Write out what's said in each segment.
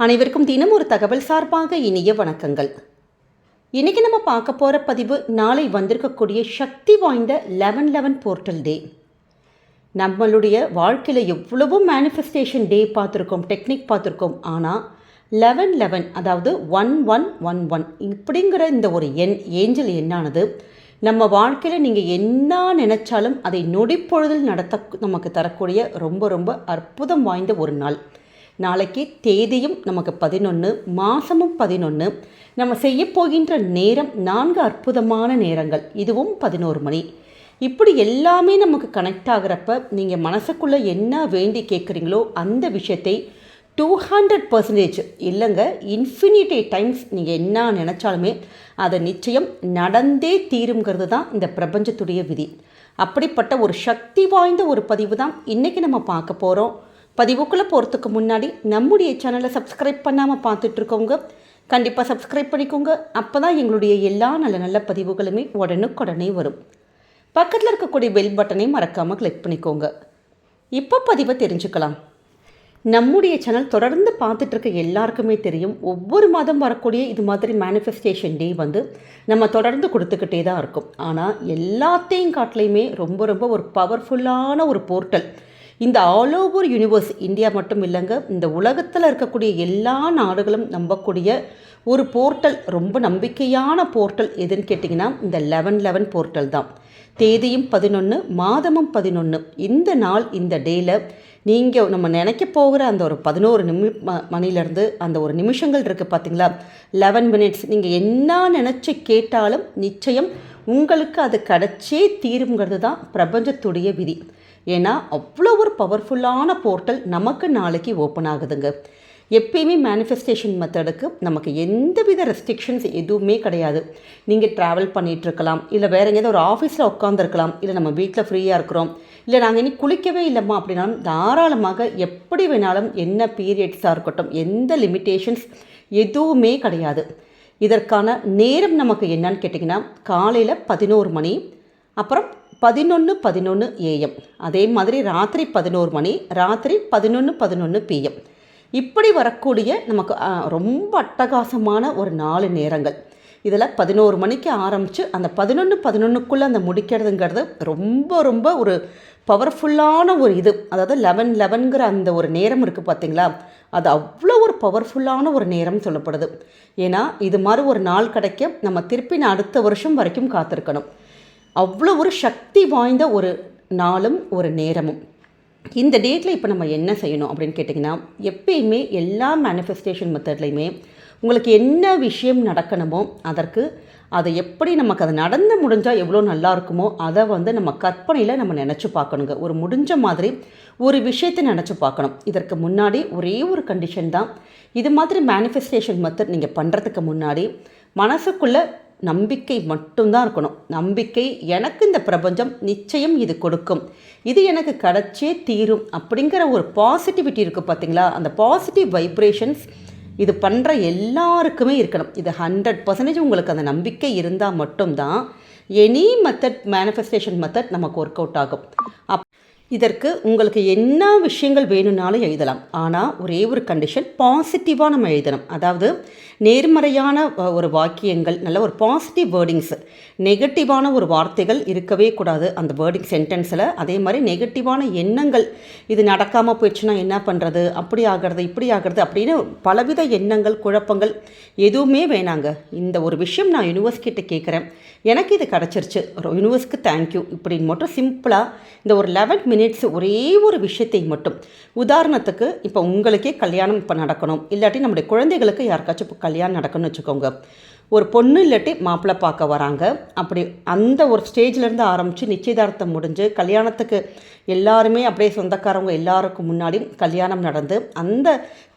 அனைவருக்கும் தினம் ஒரு தகவல் சார்பாக இனிய வணக்கங்கள். இன்றைக்கி நம்ம பார்க்க போகிற பதிவு நாளை வந்திருக்கக்கூடிய சக்தி வாய்ந்த லெவன் லெவன் போர்ட்டல் டே நம்மளுடைய வாழ்க்கையில் எவ்வளவோ மேனிஃபெஸ்டேஷன் டே பார்த்துருக்கோம் டெக்னிக் பார்த்துருக்கோம். ஆனால் லெவன் லெவன் அதாவது ஒன் ஒன் ஒன் ஒன் இப்படிங்கிற இந்த ஒரு எண் ஏஞ்சல் எண்ணானது நம்ம வாழ்க்கையில் நீங்கள் என்ன நினச்சாலும் அதை நொடிப்பொழுதில் நடத்த நமக்கு தரக்கூடிய ரொம்ப ரொம்ப அற்புதம் வாய்ந்த ஒரு நாள். நாளைக்கு தேதியும் நமக்கு பதினொன்று மாதமும் பதினொன்று நம்ம செய்ய போகின்ற நேரம் நான்கு அற்புதமான நேரங்கள். இதுவும் பதினோரு மணி. இப்படி எல்லாமே நமக்கு கனெக்ட் ஆகிறப்ப நீங்கள் மனசுக்குள்ளே என்ன வேண்டி கேட்குறீங்களோ அந்த விஷயத்தை டூ ஹண்ட்ரட் பர்சன்டேஜ் இல்லைங்க இன்ஃபினிட்டி டைம்ஸ் நீங்கள் என்ன நினச்சாலுமே அதை நிச்சயம் நடந்தே தீருங்கிறது தான் இந்த பிரபஞ்சத்துடைய விதி. அப்படிப்பட்ட ஒரு சக்தி வாய்ந்த ஒரு பதிவு தான் இன்றைக்கி நம்ம பார்க்க போகிறோம் பதிவுக்குள்ளே போகிறதுக்கு முன்னாடி நம்முடைய சேனலை சப்ஸ்கிரைப் பண்ணாமல் பார்த்துட்ருக்கோங்க கண்டிப்பாக சப்ஸ்கிரைப் பண்ணிக்கோங்க. அப்போ தான் எங்களுடைய எல்லா நல்ல நல்ல பதிவுகளுமே உடனுக்குடனே வரும். பக்கத்தில் இருக்கக்கூடிய பெல் பட்டனை மறக்காமல் கிளிக் பண்ணிக்கோங்க. இப்போ பதிவை தெரிஞ்சுக்கலாம். நம்முடைய சேனல் தொடர்ந்து பார்த்துட்ருக்க எல்லாருக்குமே தெரியும் ஒவ்வொரு மாதம் வரக்கூடிய இது மாதிரி மேனிஃபெஸ்டேஷன் டே வந்து நம்ம தொடர்ந்து கொடுத்துக்கிட்டே தான் இருக்கும். ஆனால் எல்லாத்தையும் காட்டிலையுமே ரொம்ப ரொம்ப ஒரு பவர்ஃபுல்லான ஒரு போர்ட்டல் இந்த ஆல் ஓவர் யூனிவர்ஸ் இந்தியா மட்டும் இல்லைங்க இந்த உலகத்தில் இருக்கக்கூடிய எல்லா நாடுகளும் நம்பக்கூடிய ஒரு போர்ட்டல் ரொம்ப நம்பிக்கையான போர்ட்டல் எதுன்னு கேட்டிங்கன்னா இந்த லெவன் லெவன் போர்ட்டல் தான். தேதியும் பதினொன்று மாதமும் பதினொன்று இந்த நாள் இந்த டேயில் நீங்கள் நம்ம நினைக்க போகிற அந்த ஒரு பதினோரு நிமி ம மணிலேருந்து அந்த ஒரு நிமிஷங்கள் இருக்குது பார்த்தீங்களா லெவன் மினிட்ஸ் நீங்கள் என்ன நினச்சி கேட்டாலும் நிச்சயம் உங்களுக்கு அது கிடச்சே தீருங்கிறது தான் பிரபஞ்சத்துடைய விதி. ஏன்னா அவ்வளோ ஒரு பவர்ஃபுல்லான போர்ட்டல் நமக்கு நாளைக்கு ஓப்பன் ஆகுதுங்க. எப்பயுமே மேனிஃபெஸ்டேஷன் மெத்தடுக்கு நமக்கு எந்த வித ரெஸ்ட்ரிக்ஷன்ஸ் எதுவுமே கிடையாது. நீங்கள் ட்ராவல் பண்ணிகிட்ருக்கலாம் இல்லை வேறு எங்கேயாவது ஒரு ஆஃபீஸில் உட்காந்துருக்கலாம் இல்லை நம்ம வீட்டில் ஃப்ரீயாக இருக்கிறோம் இல்லை நாங்கள் இனி குளிக்கவே இல்லைம்மா அப்படின்னாலும் தாராளமாக எப்படி வேணாலும் என்ன பீரியட்ஸாக இருக்கட்டும் எந்த லிமிட்டேஷன்ஸ் எதுவுமே கிடையாது. இதற்கான நேரம் நமக்கு என்னன்னு கேட்டிங்கன்னா காலையில் பதினோரு மணி அப்புறம் பதினொன்று பதினொன்று ஏஎம் அதே மாதிரி ராத்திரி பதினோரு மணி ராத்திரி பதினொன்று பதினொன்று பிஎம் இப்படி வரக்கூடிய நமக்கு ரொம்ப அட்டகாசமான ஒரு நாலு நேரங்கள். இதில் பதினோரு மணிக்கு ஆரம்பித்து அந்த பதினொன்று பதினொன்றுக்குள்ளே அந்த முடிக்கிறதுங்கிறது ரொம்ப ரொம்ப ஒரு பவர்ஃபுல்லான ஒரு இது. அதாவது லெவன் லெவன்கிற அந்த ஒரு நேரம் இருக்குது பார்த்தீங்களா? அது அவ்வளோ ஒரு பவர்ஃபுல்லான ஒரு நேரம் சொல்லப்படுது. ஏன்னா இது மாதிரி ஒரு நாள் கிடைக்க நம்ம திருப்பி அடுத்த வருஷம் வரைக்கும் காத்திருக்கணும். அவ்வளோ ஒரு சக்தி வாய்ந்த ஒரு நாளும் ஒரு நேரமும். இந்த டேட்டில் இப்போ நம்ம என்ன செய்யணும் அப்படின்னு கேட்டிங்கன்னா எப்பயுமே எல்லா மேனிஃபெஸ்டேஷன் மெத்தட்லையுமே உங்களுக்கு என்ன விஷயம் நடக்கணுமோ அதற்கு அதை எப்படி நமக்கு அது நடந்து முடிஞ்சால் எவ்வளோ நல்லா இருக்குமோ அதை வந்து நம்ம கற்பனையில் நம்ம நினச்சி பார்க்கணுங்க. ஒரு முடிஞ்ச மாதிரி ஒரு விஷயத்தை நினச்சி பார்க்கணும். இதற்கு முன்னாடி ஒரே ஒரு கண்டிஷன் தான். இது மாதிரி மேனிஃபெஸ்டேஷன் மெத்தட் நீங்கள் பண்ணுறதுக்கு முன்னாடி மனசுக்குள்ளே நம்பிக்கை மட்டும்தான் இருக்கணும். நம்பிக்கை எனக்கு இந்த பிரபஞ்சம் நிச்சயம் இது கொடுக்கும். இது எனக்கு கிடச்சே தீரும் அப்படிங்கிற ஒரு பாசிட்டிவிட்டி இருக்குது பார்த்தீங்களா அந்த பாசிட்டிவ் வைப்ரேஷன்ஸ் இது பண்ணுற எல்லாருக்குமே இருக்கணும். இது ஹண்ட்ரட் பர்சன்டேஜ் உங்களுக்கு அந்த நம்பிக்கை இருந்தால் மட்டும்தான் எனி மெத்தட் மேனிஃபெஸ்டேஷன் மெத்தட் நமக்கு ஒர்க் அவுட் ஆகும். அப் இதற்கு உங்களுக்கு என்ன விஷயங்கள் வேணும்னாலும் எழுதலாம். ஆனால் ஒரே ஒரு கண்டிஷன் பாசிட்டிவாக நம்ம எழுதணும். அதாவது நேர்மறையான ஒரு வாக்கியங்கள் நல்ல ஒரு பாசிட்டிவ் வேர்டிங்ஸ் நெகட்டிவான ஒரு வார்த்தைகள் இருக்கவே கூடாது. அந்த வேர்டிங் சென்டென்ஸில் அதே மாதிரி நெகட்டிவான எண்ணங்கள் இது நடக்காமல் போயிடுச்சுன்னா என்ன பண்ணுறது அப்படி ஆகிறது இப்படி ஆகிறது அப்படின்னு பலவித எண்ணங்கள் குழப்பங்கள் எதுவுமே வேணாங்க. இந்த ஒரு விஷயம் நான் யூனிவர்ஸ் கிட்டே கேட்குறேன் எனக்கு இது கிடச்சிருச்சு. யூனிவர்ஸ்க்கு தேங்க்யூ இப்படின்னு மட்டும் சிம்பிளாக இந்த ஒரு லெவன் மினிட்ஸ் ஒரே ஒரு விஷயத்தை மட்டும். உதாரணத்துக்கு இப்போ உங்களுக்கே கல்யாணம் இப்போ நடக்கணும். இல்லாட்டி நம்முடைய குழந்தைகளுக்கு யாருக்காச்சும் இப்போ கல்யாணம் நடக்கணும்னு வச்சுக்கோங்க. ஒரு பொண்ணு இல்லாட்டி மாப்பிள்ளை பார்க்க வராங்க. அப்படி அந்த ஒரு ஸ்டேஜ்லேருந்து ஆரம்பித்து நிச்சயதார்த்தம் முடிஞ்சு கல்யாணத்துக்கு எல்லாருமே அப்படியே சொந்தக்காரவங்க எல்லாருக்கும் முன்னாடி கல்யாணம் நடந்து அந்த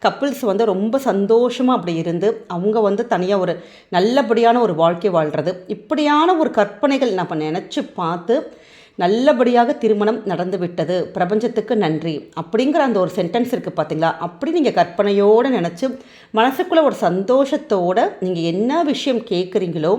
கப்பிள்ஸ் வந்து ரொம்ப சந்தோஷமாக அப்படி இருந்து அவங்க வந்து தனியாக ஒரு நல்லபடியான ஒரு வாழ்க்கை வாழ்கிறது இப்படியான ஒரு கற்பனைகள் நம்ம நினச்சி பார்த்து நல்லபடியாக திருமணம் நடந்து விட்டது பிரபஞ்சத்துக்கு நன்றி. அப்படிங்கிற அந்த ஒரு சென்டென்ஸ் இருக்குது பார்த்தீங்களா அப்படி நீங்கள் கற்பனையோடு நினச்சி மனசுக்குள்ளே ஒரு சந்தோஷத்தோடு நீங்கள் என்ன விஷயம் கேட்குறீங்களோ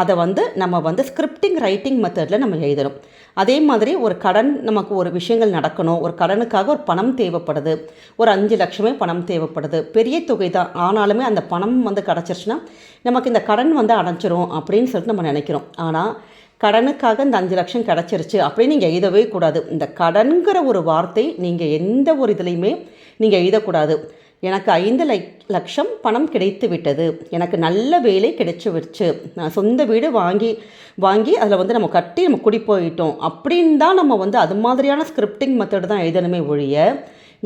அதை வந்து நம்ம வந்து ஸ்கிரிப்டிங் ரைட்டிங் மெத்தடில் நம்ம எழுதணும். அதே மாதிரி ஒரு கடன் நமக்கு ஒரு விஷயங்கள் நடக்கணும். ஒரு கடனுக்காக ஒரு பணம் தேவைப்படுது. ஒரு அஞ்சு லட்சமே பணம் தேவைப்படுது. பெரிய தொகை தான். ஆனாலுமே அந்த பணம் வந்து கிடச்சிருச்சுன்னா நமக்கு இந்த கடன் வந்து அடைஞ்சிரும் அப்படின்னு சொல்லிட்டு நம்ம நினைக்கிறோம். ஆனால் கடனுக்காக இந்த அஞ்சு லட்சம் கிடச்சிருச்சு. அப்படின்னு நீங்கள் எழுதவே கூடாது. இந்த கடன்கிற ஒரு வார்த்தை நீங்கள் எந்த ஒரு இதுலேயுமே நீங்கள் எழுதக்கூடாது. எனக்கு ஐந்து லட்சம் பணம் கிடைத்து விட்டது எனக்கு நல்ல வேலை கிடைச்சிடுச்சு நான் சொந்த வீடு வாங்கி வாங்கி அதில் வந்து நம்ம கட்டி நம்ம குடி போயிட்டோம். அப்படின்னு தான் நம்ம வந்து அது மாதிரியான ஸ்கிரிப்டிங் மெத்தட் தான் எழுதணுமே ஒழிய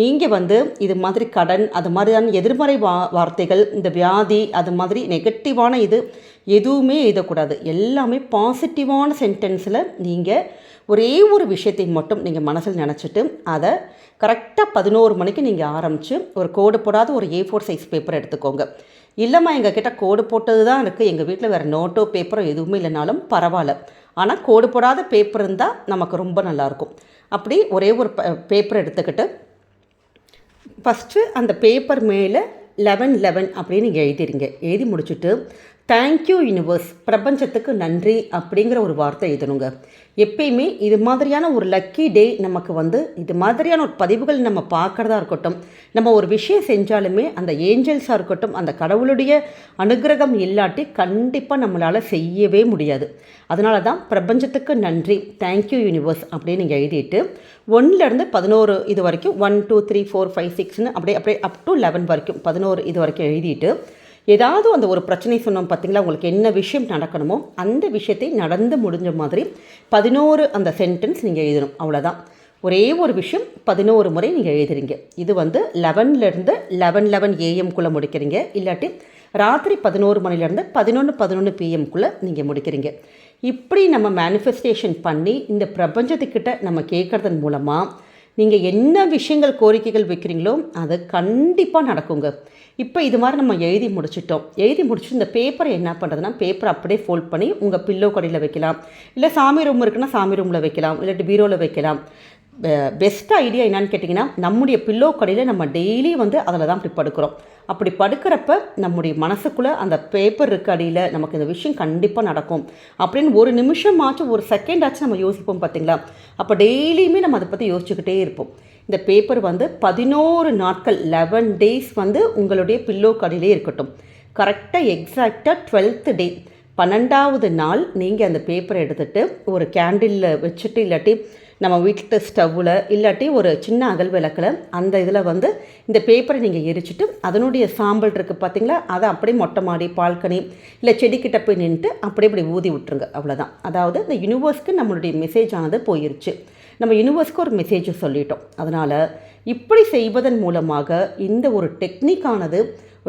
நீங்கள் வந்து இது மாதிரி கடன் அது மாதிரியான எதிர்மறை வா வார்த்தைகள் இந்த வியாதி அது மாதிரி நெகட்டிவான இது எதுவுமே எழுதக்கூடாது. எல்லாமே பாசிட்டிவான சென்டென்ஸில் நீங்கள் ஒரே ஒரு விஷயத்தை மட்டும் நீங்கள் மனசில் நினச்சிட்டு அதை கரெக்டாக பதினோரு மணிக்கு நீங்கள் ஆரம்பித்து ஒரு கோடு போடாத ஒரு ஏ ஃபோர் சைஸ் பேப்பர் எடுத்துக்கோங்க. இல்லைம்மா எங்கள் கிட்டே கோடு போட்டது தான் இருக்குது எங்கள் வீட்டில் வேறு நோட்டோ பேப்பரோ எதுவுமே இல்லைனாலும் பரவாயில்ல. ஆனால் கோடு போடாத பேப்பர் இருந்தால் நமக்கு ரொம்ப நல்லாயிருக்கும். அப்படி ஒரே ஒரு பேப்பர் எடுத்துக்கிட்டு ஃபஸ்ட்டு அந்த பேப்பர் மேலே லெவன் லெவன் அப்படின்னு நீங்கள் எழுதிடுங்க எழுதி முடிச்சுட்டு தேங்க்யூ யூனிவர்ஸ் பிரபஞ்சத்துக்கு நன்றி அப்படிங்கிற ஒரு வார்த்தை எழுதணுங்க. எப்பயுமே இது மாதிரியான ஒரு லக்கி டே நமக்கு வந்து இது மாதிரியான ஒரு பதிவுகள் நம்ம பார்க்குறதா இருக்கட்டும் நம்ம ஒரு விஷயம் செஞ்சாலுமே அந்த ஏஞ்சல்ஸாக இருக்கட்டும் அந்த கடவுளுடைய அனுகிரகம் இல்லாட்டி கண்டிப்பாக நம்மளால் செய்யவே முடியாது. அதனால தான் பிரபஞ்சத்துக்கு நன்றி தேங்க்யூ யூனிவர்ஸ் அப்படின்னு நீங்கள் எழுதிட்டு ஒன்லேருந்து பதினோரு இது வரைக்கும் one two three four five சிக்ஸ்னு அப்படியே அப்படியே அப் டு லெவன் வரைக்கும் பதினோரு இது வரைக்கும் எழுதிட்டு ஏதாவது அந்த ஒரு பிரச்சனை சொன்னோம் பார்த்தீங்களா உங்களுக்கு என்ன விஷயம் நடக்கணுமோ அந்த விஷயத்தை நடந்து முடிஞ்ச மாதிரி பதினோரு அந்த சென்டென்ஸ் நீங்கள் எழுதணும். அவ்வளோதான் ஒரே ஒரு விஷயம் பதினோரு முறை நீங்கள் எழுதுறீங்க. இது வந்து லெவன்லேருந்து லெவன் லெவன் ஏஎம்குள்ளே முடிக்கிறீங்க. இல்லாட்டி ராத்திரி பதினோரு மணிலேருந்து பதினொன்று பதினொன்று பிஎம்குள்ளே நீங்கள் முடிக்கிறீங்க. இப்படி நம்ம மேனிஃபெஸ்டேஷன் பண்ணி இந்த பிரபஞ்சத்துக்கிட்ட நம்ம கேட்குறதன் மூலமாக நீங்கள் என்ன விஷயங்கள் கோரிக்கைகள் வைக்கிறீங்களோ அது கண்டிப்பாக நடக்குங்க. இப்போ இது மாதிரி நம்ம எழுதி முடிச்சிட்டோம். எழுதி முடிச்சு இந்த பேப்பரை என்ன பண்ணுறதுனா பேப்பரை அப்படியே ஃபோல்ட் பண்ணி உங்கள் பில்லோ கடையில் வைக்கலாம். இல்லை சாமி ரூம் இருக்குன்னா சாமி ரூமில் வைக்கலாம். இல்லாட்டி பீரோவில் வைக்கலாம். பெஸ்ட் ஐடியா என்னன்னு கேட்டிங்கன்னா நம்முடைய பில்லோ கடையில் நம்ம டெய்லி வந்து அதில் தான் அப்படி படுக்கிறோம். அப்படி படுக்கிறப்ப நம்முடைய மனசுக்குள்ளே அந்த பேப்பர் இருக்க அடியில் நமக்கு இந்த விஷயம் கண்டிப்பாக நடக்கும். அப்படின்னு ஒரு நிமிஷம் ஆச்சு ஒரு செகண்ட் ஆச்சு நம்ம யோசிப்போம் பார்த்தீங்களா அப்போ டெய்லியுமே நம்ம அதை பற்றி யோசிச்சுக்கிட்டே இருப்போம். இந்த பேப்பர் வந்து பதினோரு நாட்கள் லெவன் டேஸ் வந்து உங்களுடைய பில்லோ கடையிலே இருக்கட்டும். கரெக்டாக எக்ஸாக்டாக டுவெல்த்து டே பன்னெண்டாவது நாள் நீங்கள் அந்த பேப்பரை எடுத்துகிட்டு ஒரு கேண்டிலில் வச்சுட்டு இல்லாட்டி நம்ம வீட்டு ஸ்டவ்வில் இல்லாட்டி ஒரு சின்ன அகல் விளக்கில் அந்த இதில் வந்து இந்த பேப்பரை நீங்கள் எரிச்சிட்டு அதனுடைய சாம்பல் இருக்குது பார்த்தீங்களா அதை அப்படியே மொட்டை மாடி பால்கனி இல்லை செடிக்கிட்ட போய் நின்றுட்டு அப்படியே இப்படி ஊதி விட்டுருங்க. அவ்வளோதான் அதாவது இந்த யூனிவர்ஸ்க்கு நம்மளுடைய மெசேஜ் ஆனது போயிருச்சு. நம்ம யூனிவர்ஸ்க்கு ஒரு மெசேஜை சொல்லிட்டோம். அதனால் இப்படி செய்வதன் மூலமாக இந்த ஒரு டெக்னிக்கானது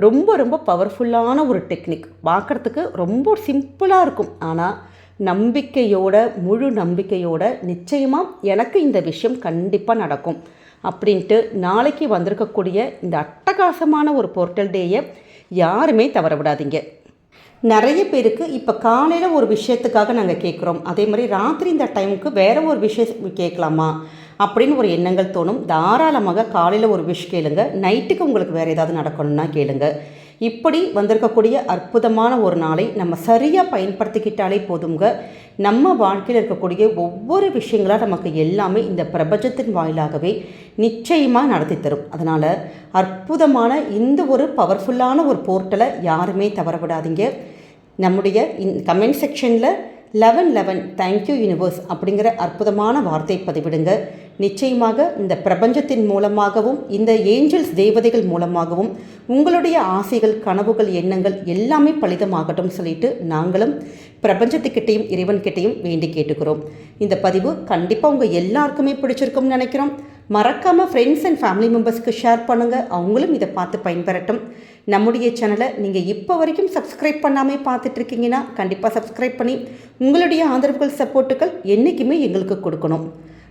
ரொம்ப ரொம்ப பவர்ஃபுல்லான ஒரு டெக்னிக் பார்க்குறதுக்கு ரொம்ப சிம்பிளாக இருக்கும். ஆனால் நம்பிக்கையோட முழு நம்பிக்கையோட நிச்சயமாக எனக்கு இந்த விஷயம் கண்டிப்பாக நடக்கும். அப்படின்ட்டு நாளைக்கு வந்திருக்கக்கூடிய இந்த அட்டகாசமான ஒரு போர்ட்டல் டேயை யாருமே தவற விடாதீங்க. நிறைய பேருக்கு இப்போ காலையில் ஒரு விஷயத்துக்காக நாங்கள் கேட்குறோம் அதே மாதிரி ராத்திரி இந்த டைமுக்கு வேறு ஒரு விஷயம் கேட்கலாமா அப்படின்னு ஒரு எண்ணங்கள் தோணும். தாராளமாக காலையில் ஒரு விஷ் கேளுங்க. நைட்டுக்கு உங்களுக்கு வேறு ஏதாவது நடக்கணும்னா கேளுங்கள் இப்படி வந்திருக்கக்கூடிய அற்புதமான ஒரு நாளை நம்ம சரியாக பயன்படுத்திக்கிட்டாலே போதுங்க நம்ம வாழ்க்கையில் இருக்கக்கூடிய ஒவ்வொரு விஷயங்களாக நமக்கு எல்லாமே இந்த பிரபஞ்சத்தின் வாயிலாகவே நிச்சயமாக நடத்தி தரும். அதனால் அற்புதமான இந்த ஒரு பவர்ஃபுல்லான ஒரு போர்ட்டலை யாருமே தவற விடாதீங்க நம்முடைய இன் கமெண்ட் செக்ஷனில் eleven eleven thank you universe அப்படிங்கிற அற்புதமான வார்த்தை பதிவிடுங்க. நிச்சயமாக இந்த பிரபஞ்சத்தின் மூலமாகவும் இந்த ஏஞ்சல்ஸ் தேவதைகள் மூலமாகவும் உங்களுடைய ஆசைகள் கனவுகள் எண்ணங்கள் எல்லாமே பலிதமாகட்டும் சொல்லிட்டு நாங்களும் பிரபஞ்சத்துக்கிட்டேயும் இறைவன்கிட்டையும் வேண்டி கேட்டுக்கிறோம். இந்த பதிவு கண்டிப்பாக உங்கள் எல்லாருக்குமே பிடிச்சிருக்கும்னு நினைக்கிறோம். மறக்காமல் ஃப்ரெண்ட்ஸ் அண்ட் ஃபேமிலி மெம்பர்ஸ்க்கு ஷேர் பண்ணுங்கள் அவங்களும் இதை பார்த்து பயன்பெறட்டும். நம்முடைய சேனலை நீங்கள் இப்போ வரைக்கும் சப்ஸ்கிரைப் பண்ணாமல் பார்த்துட்ருக்கீங்கன்னா கண்டிப்பாக சப்ஸ்கிரைப் பண்ணி உங்களுடைய ஆதரவுகள் சப்போர்ட்டுகள் என்றைக்குமே எங்களுக்கு கொடுக்கணும்.